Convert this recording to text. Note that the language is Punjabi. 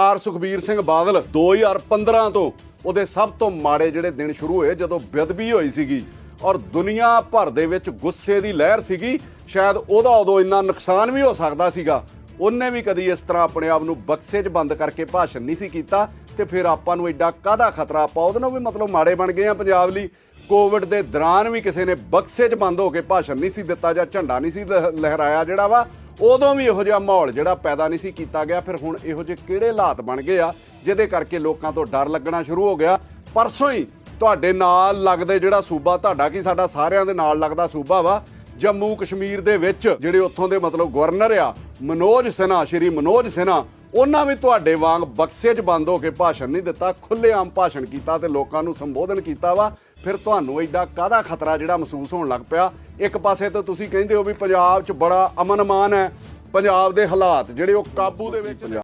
ਆਰ ਸੁਖਬੀਰ ਸਿੰਘ ਬਾਦਲ 2015 ਤੋਂ ਉਹਦੇ ਸਭ ਤੋਂ ਮਾੜੇ ਜਿਹੜੇ ਦਿਨ ਸ਼ੁਰੂ ਹੋਏ ਜਦੋਂ ਬੇਅਦਬੀ ਹੋਈ ਸੀਗੀ ਔਰ ਦੁਨੀਆ ਭਰ ਦੇ ਵਿੱਚ ਗੁੱਸੇ ਦੀ ਲਹਿਰ ਸੀਗੀ, ਸ਼ਾਇਦ ਉਹਦਾ ਉਦੋਂ ਇੰਨਾ ਨੁਕਸਾਨ ਵੀ ਹੋ ਸਕਦਾ ਸੀਗਾ। ਉਹਨੇ ਵੀ ਕਦੀ ਇਸ ਤਰ੍ਹਾਂ ਆਪਣੇ ਆਪ ਨੂੰ ਬਕਸੇ 'ਚ ਬੰਦ ਕਰਕੇ ਭਾਸ਼ਣ ਨਹੀਂ ਸੀ ਕੀਤਾ ਤੇ ਫਿਰ ਆਪਾਂ ਨੂੰ ਐਡਾ ਕਾਹਦਾ ਖਤਰਾ? ਆਪਾਂ ਉਹਦੇ ਨਾਲ ਵੀ ਮਤਲਬ ਮਾੜੇ ਬਣ ਗਏ ਆ ਪੰਜਾਬ ਲਈ। ਕੋਵਿਡ ਦੇ ਦੌਰਾਨ ਵੀ ਕਿਸੇ ਨੇ ਬਕਸੇ 'ਚ ਬੰਦ ਹੋ ਕੇ ਭਾਸ਼ਣ ਨਹੀਂ ਸੀ ਦਿੱਤਾ ਜਾਂ ਝੰਡਾ ਨਹੀਂ ਸੀ ਲਹ- ਲਹਿਰਾਇਆ ਜਿਹੜਾ ਵਾ। ਉਦੋਂ ਵੀ ਇਹੋ ਜਿਹਾ ਮਾਹੌਲ ਜਿਹੜਾ ਪੈਦਾ ਨਹੀਂ ਸੀ ਕੀਤਾ ਗਿਆ, ਫਿਰ ਹੁਣ ਇਹੋ ਜਿਹੇ ਕਿਹੜੇ ਹਾਲਾਤ ਬਣ ਗਏ ਆ, ਜਿਹਦੇ ਕਰਕੇ ਲੋਕਾਂ ਤੋਂ ਡਰ ਲੱਗਣਾ ਸ਼ੁਰੂ ਹੋ ਗਿਆ। ਪਰਸੋਂ ਹੀ ਤੁਹਾਡੇ ਨਾਲ ਲੱਗਦੇ ਜਿਹੜਾ ਸੂਬਾ, ਤੁਹਾਡਾ ਕੀ ਸਾਡਾ ਸਾਰਿਆਂ ਦੇ ਨਾਲ ਲੱਗਦਾ ਸੂਬਾ ਵਾ? ਜੰਮੂ ਕਸ਼ਮੀਰ ਦੇ ਵਿੱਚ, ਜਿਹੜੇ ਉੱਥੋਂ ਦੇ ਮਤਲਬ ਗਵਰਨਰ ਆ, ਮਨੋਜ ਸਿਨਹਾ, ਸ਼੍ਰੀ ਮਨੋਜ ਸਿਨਹਾ ਉਹਨਾਂ ਵੀ ਤੁਹਾਡੇ ਵਾਂਗ ਬਕਸੇ 'ਚ ਬੰਦ ਹੋ ਕੇ ਭਾਸ਼ਣ ਨਹੀਂ ਦਿੱਤਾ, ਖੁੱਲ੍ਹੇਆਮ ਭਾਸ਼ਣ ਕੀਤਾ ਤੇ ਲੋਕਾਂ ਨੂੰ ਸੰਬੋਧਨ ਕੀਤਾ ਵਾ। ਫਿਰ ਤੁਹਾਨੂੰ ਐਡਾ ਕਾਹਦਾ ਖਤਰਾ ਜਿਹੜਾ ਮਹਿਸੂਸ ਹੋਣ ਲੱਗ ਪਿਆ? ਇੱਕ ਪਾਸੇ ਤਾਂ ਤੁਸੀਂ ਕਹਿੰਦੇ ਹੋ ਵੀ ਪੰਜਾਬ 'ਚ ਬੜਾ ਅਮਨ ਮਾਨ ਹੈ, ਪੰਜਾਬ ਦੇ ਹਾਲਾਤ ਜਿਹੜੇ ਉਹ ਕਾਬੂ ਦੇ ਵਿੱਚ ਨੇ।